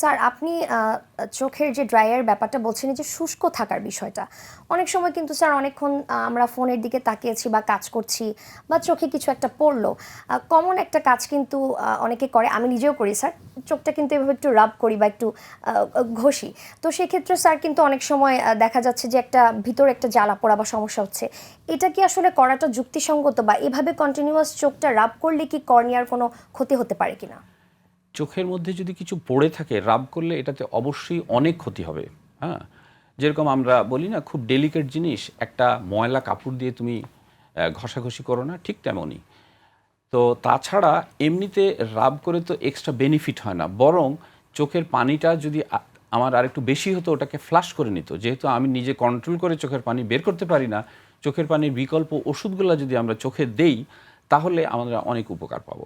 Sir, আপনি চোখের যে ড্রাইয়ের ব্যাপারটা বলছেন যে শুষ্ক থাকার বিষয়টা, অনেক সময় কিন্তু স্যার অনেকক্ষণ আমরা ফোনের দিকে তাকিয়েছি বা কাজ করছি বা চোখে কিছু একটা পড়ল কমন একটা কাজ কিন্তু অনেকে করে, আমি নিজেও করি স্যার, চোখটা কিন্তু এভাবে একটু রাব করি বা একটু ঘষি। তো সেক্ষেত্রে স্যার কিন্তু অনেক সময় দেখা যাচ্ছে যে একটা ভিতরে একটা জ্বালা পোড়া বা সমস্যা হচ্ছে, এটা কি আসলে করাটা যুক্তিসঙ্গত বা এভাবে কন্টিনিউয়াস চোখটা রাব করলে কি কর্নিয়ার কোনো ক্ষতি হতে পারে কিনা? চোখের মধ্যে যদি কিছু পড়ে থাকে, রাব করলে এটাতে অবশ্যই অনেক ক্ষতি হবে। হ্যাঁ? যেরকম আমরা বলি না, খুব ডেলিকেট জিনিস, একটা ময়লা কাপড় দিয়ে তুমি ঘষাঘষি করো না, ঠিক তেমনই। তো তাছাড়া এমনিতে রাব করে তো এক্সট্রা বেনিফিট হয় না, বরং চোখের পানিটা যদি আমার আরেকটু বেশি হতো, ওটাকে ফ্লাশ করে নিত। যেহেতু আমি নিজে কন্ট্রোল করে চোখের পানি বের করতে পারি না, চোখের পানির বিকল্প ওষুধগুলো যদি আমরা চোখে দেই, তাহলে আমরা অনেক উপকার পাবো।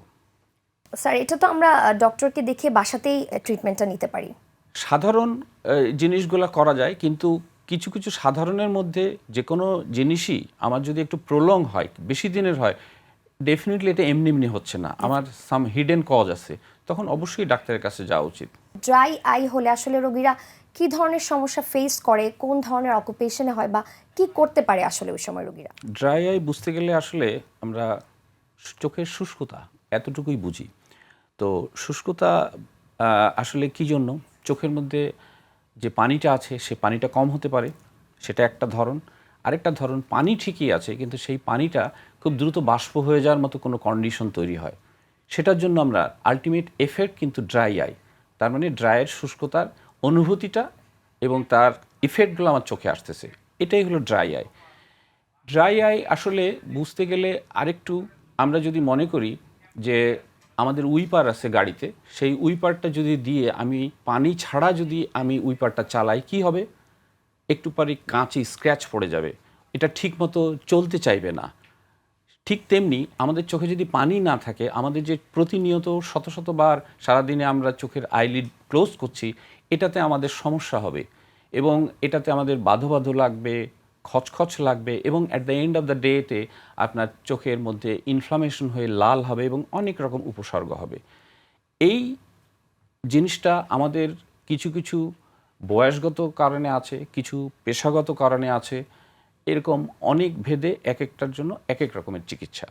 স্যার এটা তো আমরা ডক্টরকে দেখে বাসাতেই ট্রিটমেন্টটা নিতে পারি। সাধারণ জিনিসগুলো করা যায় কিন্তু কিছু কিছু সাধারণের মধ্যে যে কোনো জিনিসই আমার যদি একটু প্রলং হয় বেশি দিনের হয় ডেফিনেটলি এটা এমনি এমনি হচ্ছে না। আমার সাম হিডেন কজ আছে। তখন অবশ্যই ডাক্তারের কাছে যাওয়া উচিত। ড্রাই আই হলে আসলে রোগীরা কি ধরনের সমস্যা ফেস করে কোন ধরনের অকুপেশনে হয় বা কি করতে পারে আসলে ওই সময় রোগীরা? ড্রাই আই বুঝতে গেলে আসলে আমরা চোখের শুষ্কতা এতটুকুই বুঝি। তো শুষ্কতা আসলে কি জন্য? চোখের মধ্যে যে পানিটা আছে, সে পানিটা কম হতে পারে, সেটা একটা ধরন। আরেকটা ধরন, পানি ঠিকই আছে, কিন্তু সেই পানিটা খুব দ্রুত বাষ্প হয়ে যাওয়ার মতো কোনো কন্ডিশন তৈরি হয়। সেটার জন্য আমরা আলটিমেট এফেক্ট কিন্তু ড্রাই আই তার মানে ড্রাইয়ের শুষ্কতার অনুভূতিটা এবং তার ইফেক্টগুলো আমার চোখে আসতেছে। এটাই হলো ড্রাই আই ড্রাই আই আসলে বুঝতে গেলে আরেকটু আমরা যদি মনে করি যে আমাদের উইপার আছে গাড়িতে, সেই উইপারটা যদি দিয়ে আমি পানি ছাড়া যদি আমি উইপারটা চালাই, কি হবে? একটু পারি কাঁচি স্ক্র্যাচ পড়ে যাবে। এটা ঠিকমতো চলতে চাইবে না। ঠিক তেমনি আমাদের চোখে যদি পানি না থাকে, আমাদের যে প্রতিনিয়ত শত শতবার সারাদিনে আমরা চোখের আইলিড ক্লোজ করছি, এটাতে আমাদের সমস্যা হবে এবং এটাতে আমাদের বাধো বাধো লাগবে খচখচ লাগবে এবং at the end of the ডেতে আপনার চোখের মধ্যে ইনফ্লামেশন হয়ে লাল হবে এবং অনেক রকম উপসর্গ হবে। এই জিনিসটা আমাদের কিছু কিছু বয়সগত কারণে আছে, কিছু পেশাগত কারণে আছে। এরকম অনেক ভেদে এক একটার জন্য এক এক রকমের চিকিৎসা।